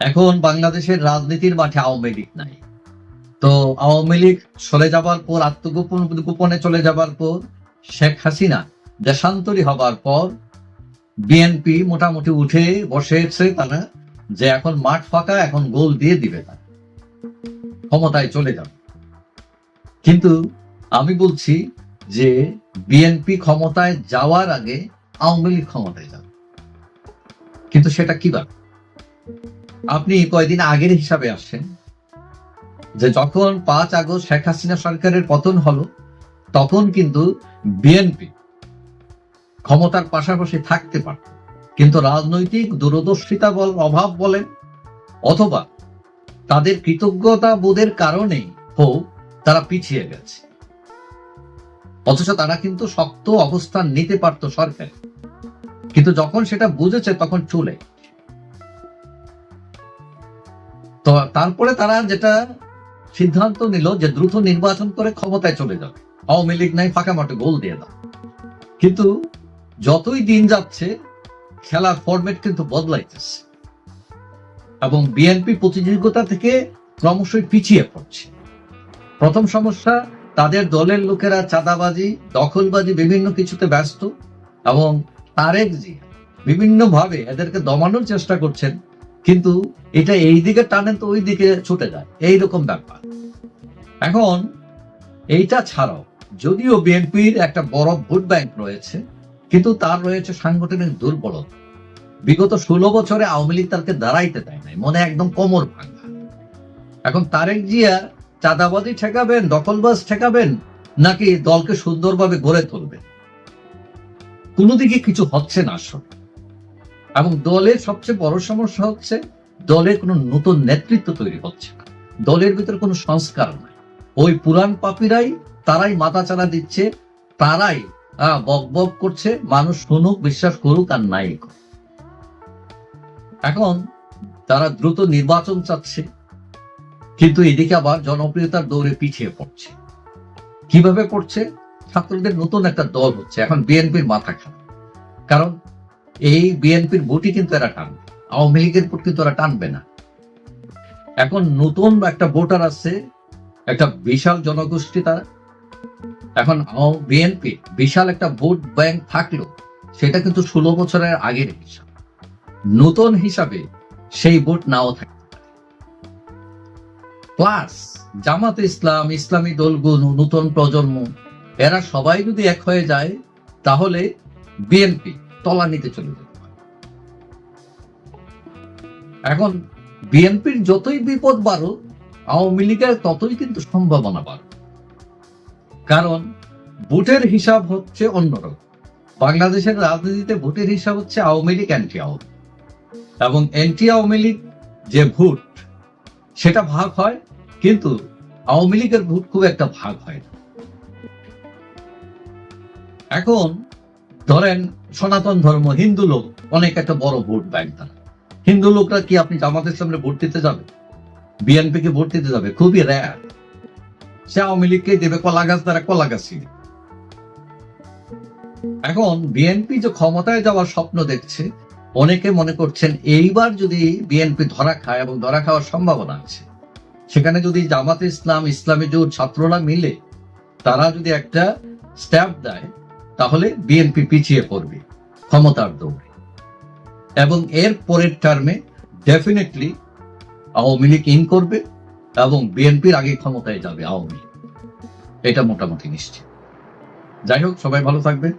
এখন বাংলাদেশের রাজনীতির মাঠে আওয়ামী লীগ নাই। তো আওয়ামী লীগ চলে যাবার পর, আত্মগোপন, গোপনে চলে যাবার পর শেখ হাসিনা দেশান্তরী হবার পর বিএনপি মোটামুটি উঠে বসেছে তারা যে এখন মাঠ ফাঁকা, এখন গোল দিয়ে দিবে তারা। ক্ষমতায় চলে যাবে। কিন্তু আমি বলছি যে বিএনপি ক্ষমতায় যাওয়ার আগে আওয়ামী লীগ ক্ষমতায় যাবে। কিন্তু সেটা কি কীভাবে? আপনি কয়দিন আগের হিসাবে আসেন যে যখন পাঁচ আগস্ট শেখ হাসিনা সরকারের পতন হলো, তখন কিন্তু বিএনপি ক্ষমতার পাশাপাশি থাকতে পারত। কিন্তু রাজনৈতিক দূরদর্শিতা বল, অভাব বলেন, অথবা তাদের কৃতজ্ঞতা বোধের কারণেই হোক তারা পিছিয়ে গেছে। অথচ তারা কিন্তু শক্ত অবস্থান নিতে পারত সরকার। কিন্তু যখন সেটা বুঝেছে, তখন চলে তো তারপরে তারা যেটা সিদ্ধান্ত নিল যে দ্রুত নির্বাচন করে ক্ষমতায় চলে যাবে। আওয়ামী লীগ নাই, ফাঁকা মাঠে গোল দিয়ে দাও। কিন্তু যতই দিন যাচ্ছে, খেলার ফরম্যাট কিন্তু বদলাইতেছে। এবং বিএনপি প্রতিযোগিতা থেকে ক্রমশই পিছিয়ে পড়ছে। প্রথম সমস্যা, তাদের দলের লোকেরা চাঁদাবাজি, দখলবাজি বিভিন্ন কিছুতে ব্যস্ত এবং তারেক জি বিভিন্নভাবে এদেরকে দমানোর চেষ্টা করছেন। কিন্তু এটা এই দিকে টানেন তো ওই দিকে ছুটে যায়। এই রকম ব্যাপার। এখন এইটা ছাড়াও, যদিও বিএনপির একটা বড় ভোট ব্যাংক রয়েছে, কিন্তু তার রয়েছে সাংগঠনিক দুর্বলতা। বিগত ষোলো বছরে আওয়ামী লীগ তাকে দাঁড়াইতে দেয় নাই, মনে একদম কোমর ভাঙা এখন তারেক জিয়া চাঁদাবাজি ঠেকাবেন, দখলবাজ ঠেকাবেন, নাকি দলকে সুন্দরভাবে গড়ে তুলবেন? কোনো দিকে কিছু হচ্ছে না আসলে। এবং দলের সবচেয়ে বড় সমস্যা হচ্ছে, দলের কোনো নতুন নেতৃত্ব তৈরি হচ্ছে না। দলের ভিতরে কোনো সংস্কার নাই। ওই পুরান পাপিরাই, তারাই মাথা চালা দিচ্ছে, তারাই বক বক করছে, মানুষ শুনুক, বিশ্বাস করুক, আর নাই এখন তারা দ্রুত নির্বাচন চাচ্ছে, কিন্তু এদিকে আবার জনপ্রিয়তার দৌড়ে পিছিয়ে পড়ছে। কীভাবে পড়ছে? ছাত্রদের নতুন একটা দল হচ্ছে, এখন বিএনপির মাথা খারাপ। কারণ এই বিএনপির ভোটই কিন্তু এরা টানবে। আওয়ামী লীগের ভোট কিন্তু এরা টানবে না। এখন নতুন একটা ভোটার আছে একটা বিশাল জনগোষ্ঠী তারা। এখন বিএনপি, বিশাল একটা ভোট ব্যাংক থাকল, সেটা কিন্তু ষোলো বছরের আগের হিসাব। নতুন হিসাবে সেই ভোট নাও থাকে। প্লাস জামাত ইসলাম, ইসলামী দলগুলো নতুন প্রজন্ম, এরা সবাই যদি এক হয়ে যায়, তাহলে বিএনপি তলানিতে চলে যেতে পারে। এখন বিএনপির যতই বিপদ বাড়ুক, আওয়ামী লীগের ততই কিন্তু সম্ভাবনা বাড়ুক। কারণ ভোটের হিসাব হচ্ছে অন্যরকম। বাংলাদেশের রাজনীতিতে ভোটের হিসাব হচ্ছে আওয়ামী লীগ অ্যান্টি আওয়ামী এবং অ্যান্টি আওয়ামী লীগ যে ভোট, সেটা ভাগ হয়, কিন্তু আওয়ামী লীগের ভোট খুব একটা ভাগ হয় না। এখন ধরেন সনাতন ধর্ম, হিন্দু লোক, অনেক একটা বড় ভোট ব্যাংক তারা। হিন্দু লোকরা কি আপনি জামাতের সামনে ভোট দিতে যাবে? বিএনপি কে ভোট দিতে যাবে? খুবই র্যার সে আওয়ামী লীগকে দেবে, কলা গাছ তারা কলা গাছই এখন বিএনপি যে ক্ষমতায় যাওয়ার স্বপ্ন দেখছে, অনেকে মনে করছেন এইবার যদি বিএনপি ধরা খায় এবং ধরা খাওয়ার সম্ভাবনা আছে, সেখানে যদি জামাতে ইসলাম, ইসলামী জোট ছাত্ররা মিলে তারা যদি একটা স্ট্যাপ দেয় তাহলে বিএনপি পিছিয়ে পড়বে, ক্ষমতার দৌড়ে। এবং এর পরের টার্মে ডেফিনেটলি আওয়ামী লীগ ইন করবে এবং বিএনপির আগে ক্ষমতায় যাবে আওয়ামী লীগ। এটা মোটামুটি নিশ্চিত। যাই হোক, সবাই ভালো থাকবে